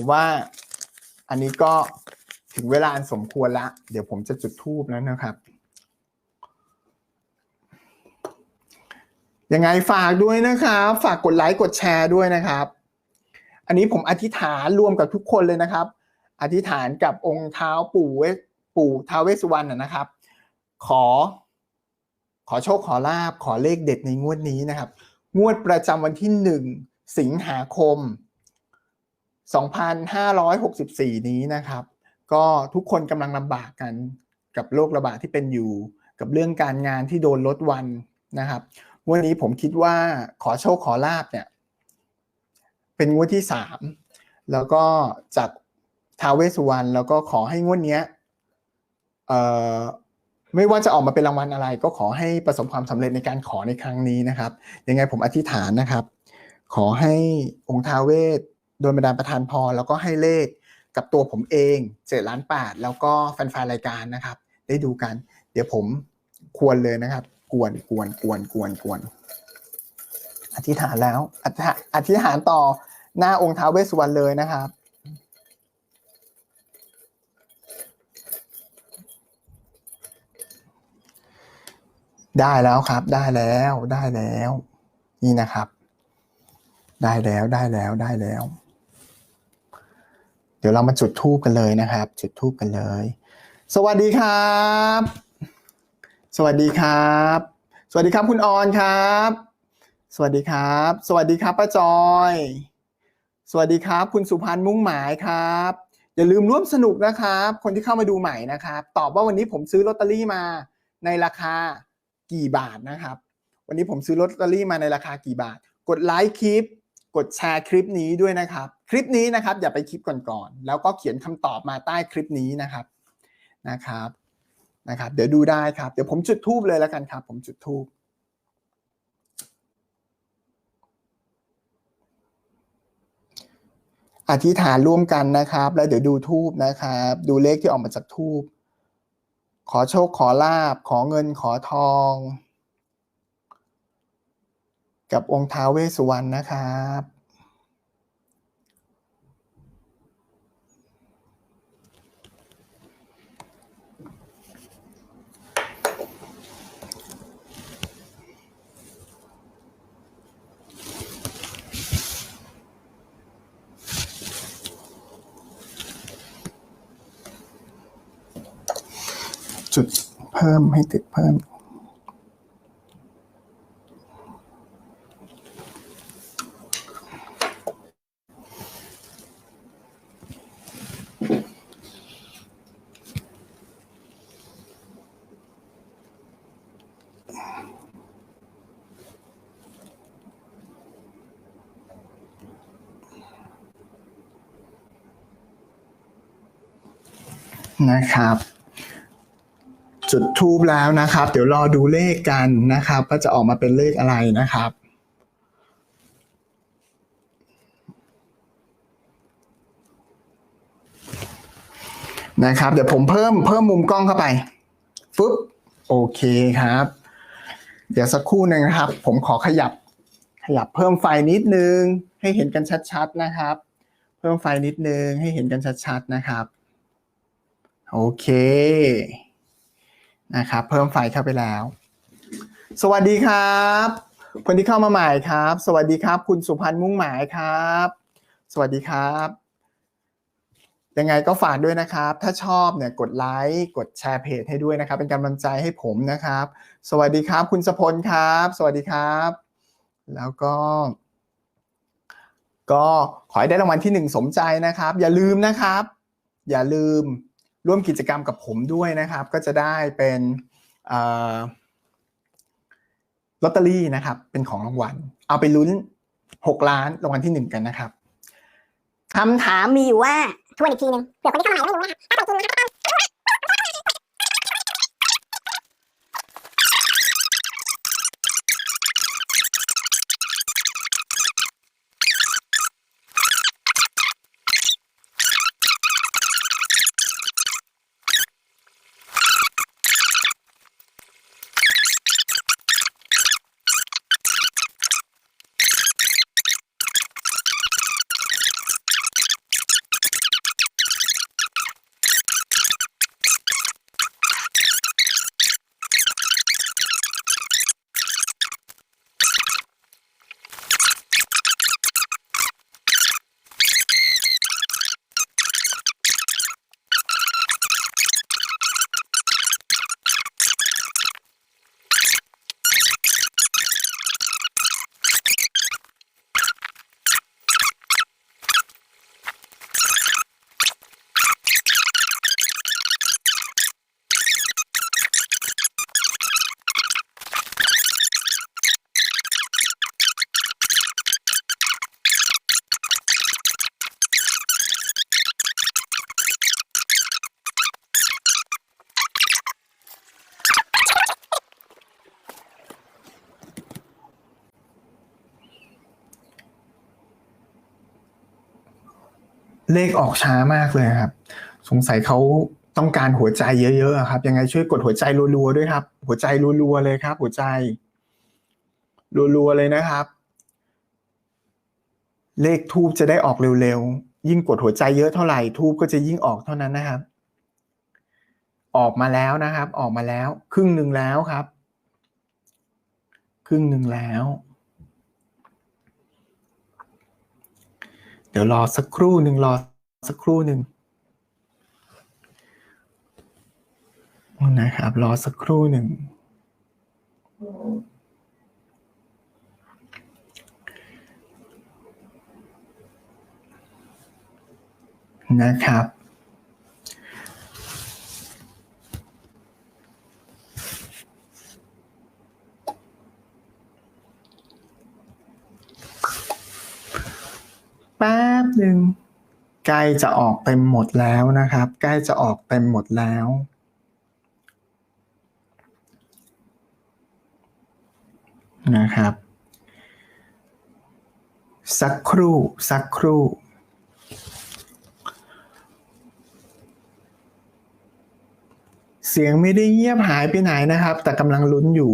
ผมว่าอันนี้ก็ถึงเวลาสมควรละ เดี๋ยวผมจะจุดทูบแล้วนะครับ ยังไงฝากด้วยนะครับ ฝากกดไลค์กดแชร์ด้วยนะครับ อันนี้ผมอธิษฐานรวมกับทุกคนเลยนะครับ อธิษฐานกับองค์เท้าปู่เวสปู่ท้าวเวสสุวรรณนะนะครับ ขอ ขอโชคขอลาบขอเลขเด็ดในงวดนี้นะครับ งวดประจำวันที่หนึ่งสิงหาคม 2564 นี้นะครับ ก็ทุกคนกำลังลำบากกันกับโรคระบาดที่เป็นอยู่ กับเรื่องการงานที่โดนลดวันนะครับวันนี้ผมคิดว่าขอโชคขอลาบเนี่ย เป็นงวดที่สามแล้วก็จากท้าวเวสุวรรณแล้วก็ขอให้งวดเนี้ยไม่ว่าจะออกมาเป็นรางวัลอะไร ก็ขอให้ประสบความสำเร็จในการขอในครั้งนี้นะครับ ยังไงผมอธิษฐานนะครับ ขอให้องค์ท้าวเวส โดยบันดาประทานพรแล้วก็ให้เลขกับตัวผมเองเจ็ดล้านแปดแล้วก็แฟนๆรายการนะครับ ได้ดูกัน เดี๋ยวผมควรเลยนะครับ กวนกวนกวนกวนกวนอธิษฐานแล้วอธิษฐานอธิษฐานต่อหน้าองค์ท้าวเวสสุวรรณเลยนะครับได้แล้วครับ ได้แล้วได้แล้ว นี่นะครับ ได้แล้วได้แล้วได้แล้ว เดี๋ยวเรามาจุดทูบกันเลยนะครับ จุดทูบกันเลย สวัสดีครับ สวัสดีครับ สวัสดีครับคุณออนครับ สวัสดีครับ สวัสดีครับป้าจอย สวัสดีครับ คุณสุพันธ์มุ่งหมายครับ อย่าลืมร่วมสนุกนะครับ คนที่เข้ามาดูใหม่นะครับ ตอบว่าวันนี้ผมซื้อลอตเตอรี่มาในราคากี่บาทนะครับ วันนี้ผมซื้อลอตเตอรี่มาในราคากี่บาท กดไลค์คลิป กดแชร์คลิปนี้ด้วยนะครับ คลิปนี้นะครับ อย่าไปคลิปก่อนๆแล้วก็เขียนคำตอบมาใต้คลิปนี้นะครับนะครับนะครับ เดี๋ยวดูได้ครับ เดี๋ยวผมจุดทูบเลยแล้วกันครับ ผมจุดทูบอธิษฐานร่วมกันนะครับ แล้วเดี๋ยวดูทูบนะครับ ดูเลขที่ออกมาจากทูบขอโชคขอลาบ ขอเงินขอทอง กับองค์ท้าเวสสุวรรณนะครับ จุดเพิ่มให้ติดเพิ่ม นะครับ จุดทูบแล้วนะครับ เดี๋ยวรอดูเลขกันนะครับว่าจะออกมาเป็นเลขอะไรนะครับนะครับ เดี๋ยวผมเพิ่มเพิ่มมุมกล้องเข้าไปฟึ๊บโอเคครับ เดี๋ยวสักครู่หนึ่งนะครับ ผมขอขยับ ขยับเพิ่มไฟนิดนึง ให้เห็นกันชัดๆนะครับ เพิ่มไฟนิดนึงให้เห็นกันชัดๆนะครับ โอเค นะครับ เพิ่มไฟเข้าไปแล้ว สวัสดีครับ คนที่เข้ามาใหม่ครับ สวัสดีครับ คุณสุพันธ์มุ่งหมายครับ สวัสดีครับยังไงก็ฝากด้วยนะครับ ถ้าชอบเนี่ยกดไลค์กดแชร์เพจให้ด้วยนะครับ เป็นกำลังใจให้ผมนะครับ สวัสดีครับ คุณสพลครับ สวัสดีครับ แล้วก็ ก็ขอให้ได้รางวัลที่หนึ่งสมใจนะครับ อย่าลืมนะครับ อย่าลืม ร่วมกิจกรรมกับผมด้วยนะครับ ก็จะได้เป็นลอตเตอรี่นะครับ เป็นของรางวัล เอาไปลุ้น 6 ล้านรางวัลที่ 1 กันนะครับคำถามมีอยู่ว่าทวนอีกทีหนึงเผื่อคนที่เข้ามาใหม่ไม่รู้นะครับถ้าไปจรินนะครับ ค เลขออกช้ามากเลยครับ สงสัยเขาต้องการหัวใจเยอะๆครับ ยังไงช่วยกดหัวใจรัวๆด้วยครับ หัวใจรัวๆเลยครับ หัวใจรัวๆเลยนะครับ เลขทูบจะได้ออกเร็วๆ ยิ่งกดหัวใจเยอะเท่าไหร่ทูบก็จะยิ่งออกเท่านั้นนะครับ ออกมาแล้วนะครับ ออกมาแล้ว ครึ่งหนึ่งแล้วครับ ครึ่งหนึ่งแล้ว เดี๋ยวรอสักครู่หนึ่งรอสักครู่หนึ่งนะครับ รอสักครู่หนึ่งนะครับ แป๊บหนึ่งใกล้จะออกเต็มหมดแล้วนะครับ ใกล้จะออกเต็มหมดแล้ว นะครับ สักครู่ สักครู่เสียงไม่ได้เงียบหายไปไหนนะครับ แต่กำลังลุ้นอยู่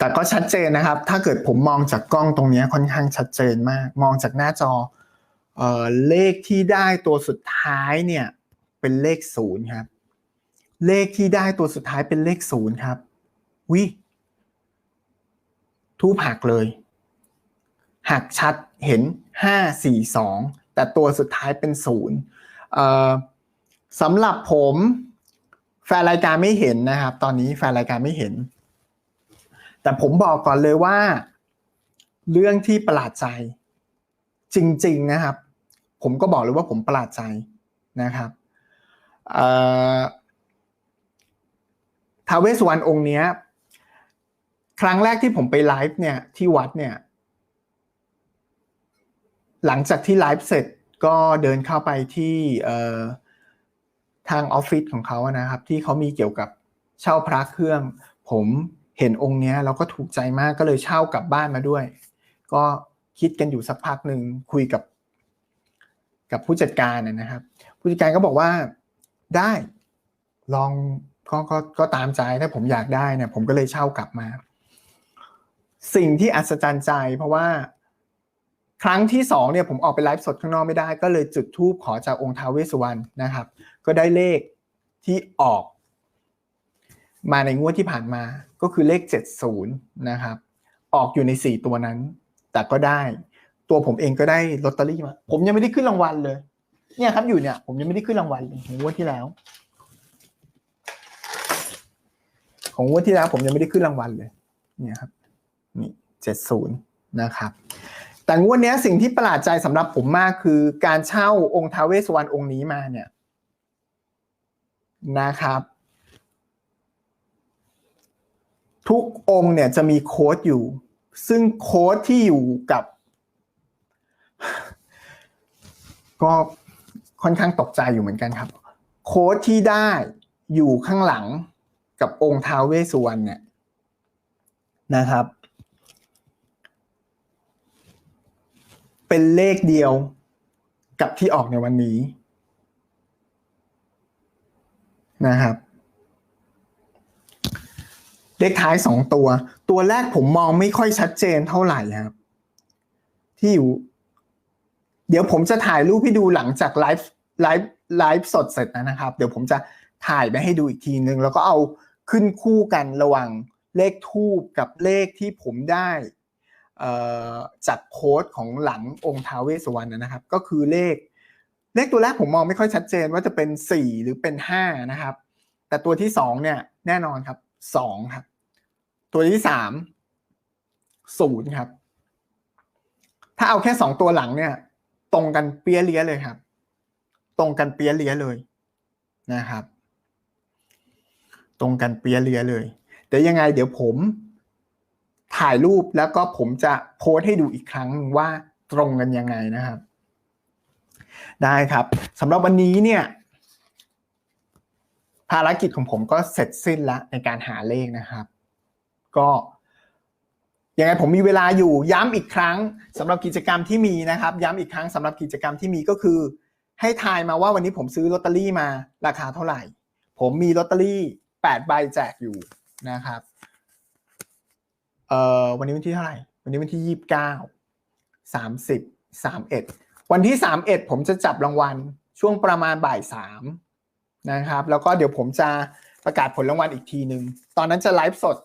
แต่ก็ชัดเจนนะครับ ถ้าเกิดผมมองจากกล้องตรงนี้ค่อนข้างชัดเจนมาก มองจากหน้าจอเออเลขที่ได้ตัวสุดท้ายเนี่ยเป็นเลขศูนย์ครับ เลขที่ได้ตัวสุดท้ายเป็นเลขศูนย์ครับ วิทูบหักเลย หักชัดเห็นห้าสี่สองแต่ตัวสุดท้ายเป็นศูนย์สำหรับผม แฟนรายการไม่เห็นนะครับ ตอนนี้แฟนรายการไม่เห็น แต่ผมบอกก่อนเลยว่า เรื่องที่ประหลาดใจ จริง ๆนะครับ ผมก็บอกเลยว่าผมประหลาดใจนะครับท้าเวสุวรรณองค์เนี้ย ครั้งแรกที่ผมไปไลฟ์เนี่ยที่วัดเนี่ย หลังจากที่ไลฟ์เสร็จก็เดินเข้าไปที่ทางออฟฟิศของเขานะครับ ที่เขามีเกี่ยวกับเช่าพระเครื่อง ผม เห็นองค์เนี้ยแล้วก็ถูกใจมากก็เลยเช่ากลับบ้านมาด้วย ก็คิดกันอยู่สักพักหนึ่งคุยกับ กับผู้จัดการนะนะครับ ผู้จัดการก็บอกว่าได้ลองก็ก็ก็ตามใจถ้าผมอยากได้เนี่ยผมก็เลยเช่ากลับมา สิ่งที่อัศจรรย์ใจเพราะว่าครั้งที่สองเนี่ยผมออกไปไลฟ์สดข้างนอกไม่ได้ ก็เลยจุดธูปขอจากองค์ท้าวเวสสุวรรณนะครับ ก็ได้เลขที่ออก มาในงวดที่ผ่านมาก็คือเลข 70 นะครับ ออกอยู่ใน 4 ตัวนั้น แต่ก็ได้ ตัวผมเองก็ได้ลอตเตอรี่มา ผมยังไม่ได้ขึ้นรางวัลเลย เนี่ยครับอยู่เนี่ย ผมยังไม่ได้ขึ้นรางวัลของงวดที่แล้ว ของงวดที่แล้ว ผมยังไม่ได้ขึ้นรางวัลเลย เนี่ยครับ นี่70 นะครับ แต่งวดนี้สิ่งที่ประหลาดใจสำหรับผมมากคือการเช่าองค์ท้าเวสวรรณองค์นี้มาเนี่ยนะครับ ทุกองค์เนี่ยจะมีโค้ดอยู่ ซึ่งโค้ดที่อยู่กับ ก็ค่อนข้างตกใจอยู่เหมือนกันครับ โค้ดที่ได้อยู่ข้างหลังกับองค์ท้าวเวสสุวรรณเนี่ยนะครับ เป็นเลขเดียวกับที่ออกในวันนี้นะครับ เลขท้ายสองตัว ตัวแรกผมมองไม่ค่อยชัดเจนเท่าไหร่ครับ ที่อยู่ เดี๋ยวผมจะถ่ายรูปให้ดูหลังจากไลฟ์ไลฟ์ไลฟ์สดเสร็จนะครับ เดี๋ยวผมจะถ่ายไปให้ดูอีกทีนึง แล้วก็เอาขึ้นคู่กันระหว่างเลขทูบกับเลขที่ผมได้จากโค้ดของหลังองค์ท้าเวสวรรณนะครับ ก็คือเลข เลขตัวแรกผมมองไม่ค่อยชัดเจนว่าจะเป็นสี่หรือเป็นห้านะครับ แต่ตัวที่สองเนี่ย แน่นอนครับสองครับ ตัวที่สามศูนย์ครับ ถ้าเอาแค่สองตัวหลังเนี่ย ตรงกันเปี้ยเลี้ยเลยครับ ตรงกันเปี้ยเลี้ยเลยนะครับ ตรงกันเปี้ยเลี้ยเลยเดี๋ยวยังไง เดี๋ยวผมถ่ายรูปแล้วก็ผมจะโพสต์ให้ดูอีกครั้งหนึ่งว่าตรงกันยังไงนะครับ ได้ครับสำหรับวันนี้เนี่ย ภารกิจของผมก็เสร็จสิ้นแล้วในการหาเลขนะครับ ก็ยังไงผมมีเวลาอยู่ย้ำอีกครั้งสำหรับกิจกรรมที่มีนะครับ ย้ำอีกครั้งสำหรับกิจกรรมที่มีก็คือ ให้ทายมาว่าวันนี้ผมซื้อลอตเตอรี่มาราคาเท่าไหร่ ผมมีลอตเตอรี่8ใบแจกอยู่นะครับเอ่อวันนี้วันที่เท่าไหร่ วันนี้วันที่ยี่สิบเก้าสามสิบสามเอ็ดวันที่สามเอ็ดผมจะจับรางวัลช่วงประมาณบ่ายสามนะครับ แล้วก็เดี๋ยวผมจะประกาศผลรางวัลอีกทีหนึ่งตอนนั้นจะไลฟ์สด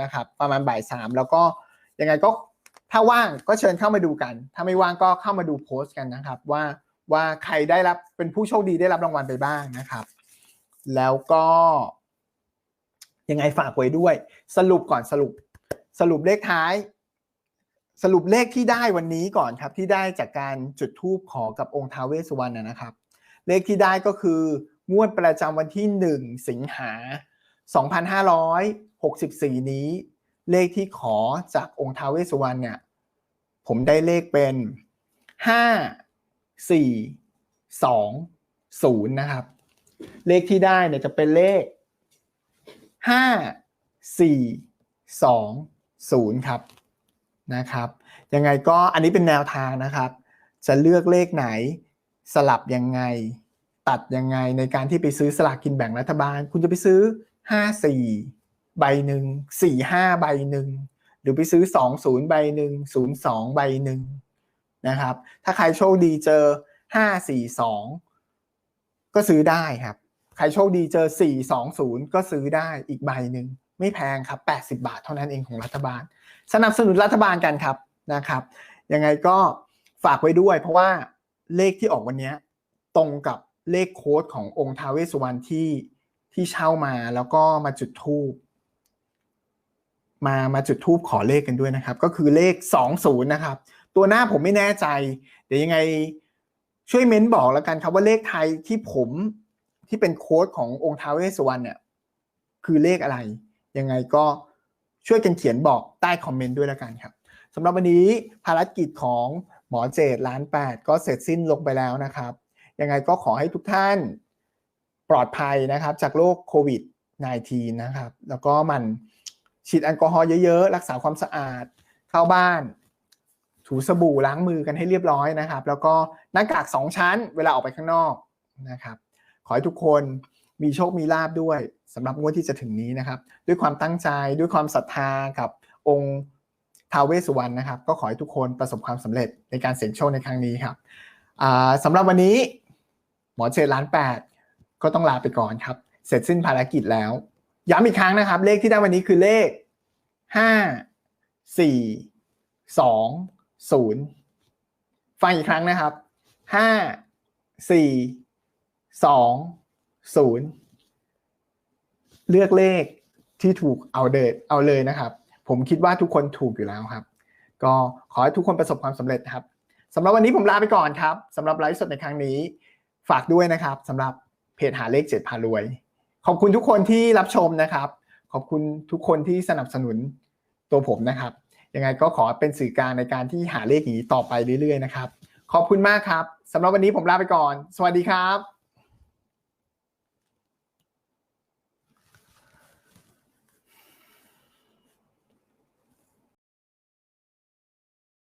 นะครับประมาณบ่ายสามแล้วก็ยังไงก็ถ้าว่างก็เชิญเข้ามาดูกัน ถ้าไม่ว่างก็เข้ามาดูโพสต์กันนะครับว่าว่าใครได้รับเป็นผู้โชคดีได้รับรางวัลไปบ้างนะครับ แล้วก็ยังไงฝากไว้ด้วย สรุปก่อนสรุป สรุปเลขท้าย สรุปเลขที่ได้วันนี้ก่อนครับที่ได้จากการจุดธูปขอกับองค์ท้าวเวสสุวรรณนะครับ เลขที่ได้ก็คืองวดประจำวันที่ 1 สิงหา 64 นี้ เลขที่ขอจากองค์ท้าวเวสสุวรรณเนี่ยผมได้เลขเป็น5 4 2 0นะครับ เลขที่ได้เนี่ยจะเป็นเลขห้าสี่สองศูนย์ครับนะครับยังไงก็อันนี้เป็นแนวทางนะครับ จะเลือกเลขไหนสลับยังไง ตัดยังไงในการที่ไปซื้อสลากกินแบ่งรัฐบาล คุณจะไปซื้อห้าสี่ ใบหนึ่งสี่ห้าใบหนึ่งหรือไปซื้อสองศูนย์ใบหนึ่งศูนย์สองใบหนึ่งนะครับ ถ้าใครโชคดีเจอห้าสี่สองก็ซื้อได้ครับ ใครโชคดีเจอ420ก็ซื้อได้อีกใบหนึ่งไม่แพงครับ80บาทเท่านั้นเองของรัฐบาล สนับสนุนรัฐบาลกันครับนะครับ ยังไงก็ฝากไว้ด้วย เพราะว่าเลขที่ออกวันนี้ตรงกับเลขโค้ดขององค์ท้าวเวสสุวรรณที่ที่เช่ามาแล้วก็มาจุดทูบ มามาจุดทูบขอเลขกันด้วยนะครับ ก็คือเลข 20 นะครับ ตัวหน้าผมไม่แน่ใจ เดี๋ยวยังไงช่วยเม้นบอกแล้วกันครับว่าเลขไทยที่ผมที่เป็นโค้ดขององค์ท้าวเวสวรรณเนี่ยคือเลขอะไร ยังไงก็ช่วยกันเขียนบอกใต้คอมเมนต์ด้วยแล้วกันครับสำหรับวันนี้ภารกิจของหมอเจดล้านแปดก็เสร็จสิ้นลงไปแล้วนะครับ ยังไงก็ขอให้ทุกท่านปลอดภัยนะครับจากโรคโควิด -19 นะครับ แล้วก็มัน ฉีดแอลกอฮอล์เยอะๆ รักษาความสะอาด เข้าบ้าน ถูสบู่ล้างมือกันให้เรียบร้อยนะครับ แล้วก็หน้ากากสองชั้น เวลาออกไปข้างนอกนะครับ ขอให้ทุกคนมีโชคมีลาบด้วยสำหรับงวดที่จะถึงนี้นะครับ ด้วยความตั้งใจด้วยความศรัทธากับองค์ท้าวเวสสุวรรณนะครับ ก็ขอให้ทุกคนประสบความสำเร็จในการเสี่ยงโชคในครั้งนี้ครับอ่าสำหรับวันนี้หมอเจดล้านแปดก็ต้องลาไปก่อนครับ เสร็จสิ้นภารกิจแล้ว ย้ำอีกครั้งนะครับ เลขที่ได้วันนี้คือเลขห้าสี่สองศูนย์ฟังอีกครั้งนะครับห้าสี่สองศูนย์เลือกเลขที่ถูกเอาเดเอาเลยนะครับ ผมคิดว่าทุกคนถูกอยู่แล้วครับ ก็ขอให้ทุกคนประสบความสำเร็จนะครับสำหรับวันนี้ผมลาไปก่อนครับสำหรับไลฟ์สดในครั้งนี้ ฝากด้วยนะครับสำหรับเพจหาเลขเจ็ดพารวย ขอบคุณทุกคนที่รับชมนะครับ ขอบคุณทุกคนที่สนับสนุนตัวผมนะครับ ยังไงก็ขอเป็นสื่อกลางในการที่หาเลขอย่างนี้ต่อไปเรื่อยๆนะครับ ขอบคุณมากครับสำหรับวันนี้ผมลาไปก่อน สวัสดีครับ